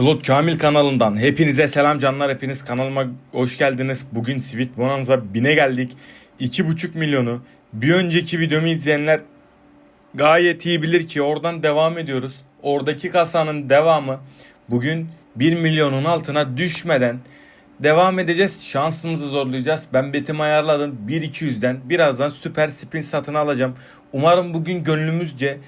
Slot Kamil kanalından hepinize selam canlar hepiniz kanalıma hoş geldiniz. Bugün Sweet Bonanza 1000'e geldik. 2,5 milyonu bir önceki videomu izleyenler gayet iyi bilir ki oradan devam ediyoruz. Oradaki kasanın devamı bugün 1 milyonun altına düşmeden devam edeceğiz. Şansımızı zorlayacağız. Ben betimi ayarladım 1-200'den birazdan süper spin satın alacağım. Umarım bugün gönlümüzce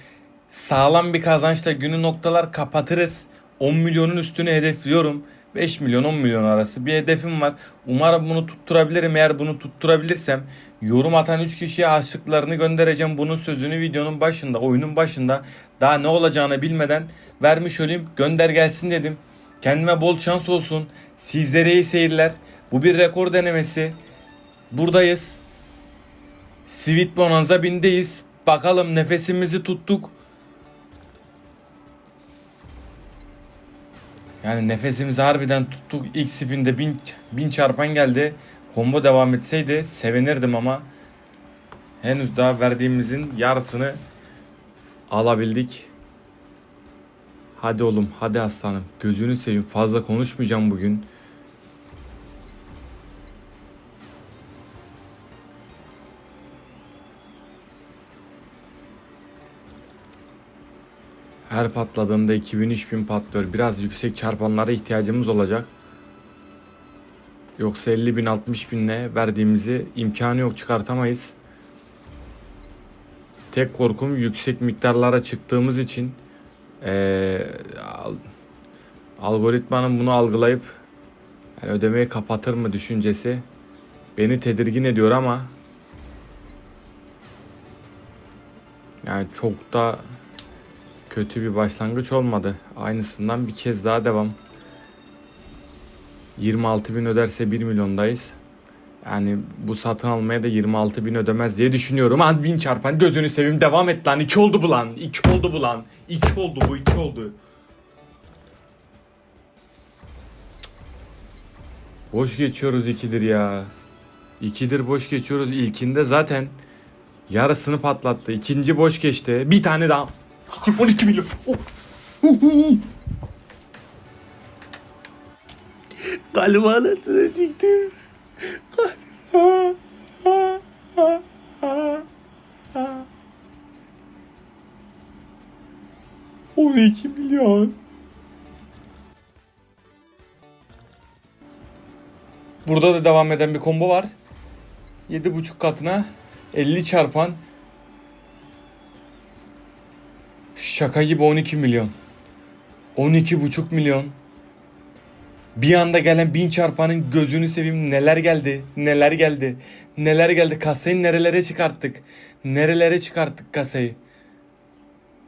sağlam bir kazançla günü noktalar kapatırız. 10 milyonun üstüne hedefliyorum. 5 milyon 10 milyon arası bir hedefim var. Umarım bunu tutturabilirim. Eğer bunu tutturabilirsem yorum atan 3 kişiye aşıklarını göndereceğim. Bunun sözünü videonun başında, oyunun başında daha ne olacağını bilmeden vermiş olayım. Gönder gelsin dedim. Kendime bol şans olsun. Sizlere iyi seyirler. Bu bir rekor denemesi. Buradayız. Sweet Bonanza 1000'deyiz. Bakalım nefesimizi tuttuk. Yani nefesimizi harbiden tuttuk. İlk spinde bin, bin çarpan geldi. Combo devam etseydi sevinirdim ama henüz daha verdiğimizin yarısını alabildik. Hadi oğlum hadi aslanım gözünü seveyim fazla konuşmayacağım bugün. Her patladığında 2000-3000 patlıyor. Biraz yüksek çarpanlara ihtiyacımız olacak. Yoksa 50 bin 60 binle verdiğimizi imkanı yok çıkartamayız. Tek korkum yüksek miktarlara çıktığımız için al- algoritmanın bunu algılayıp yani ödemeyi kapatır mı düşüncesi beni tedirgin ediyor ama yani çok da kötü bir başlangıç olmadı. Aynısından bir kez daha devam. 26 bin öderse 1 milyondayız. Yani bu satın almaya da 26 bin ödemez diye düşünüyorum. An bin çarpan gözünü seveyim devam et lan. 2 oldu bu lan. 2 oldu bu lan. 2 oldu bu 2 oldu. Boş geçiyoruz ikidir ya. İkidir boş geçiyoruz. İlkinde zaten yarısını patlattı. İkinci boş geçti. Bir tane daha. 12 milyon. Oh. Uhu. Galiba anasını siktim. On iki milyon. Burada da devam eden bir combo var. 7.5 katına 50 çarpan Şaka gibi 12 milyon. 12,5 milyon. Bir anda gelen bin çarpanın gözünü seveyim neler geldi. Neler geldi. Neler geldi. Kasayı nerelere çıkarttık. Nerelere çıkarttık kasayı.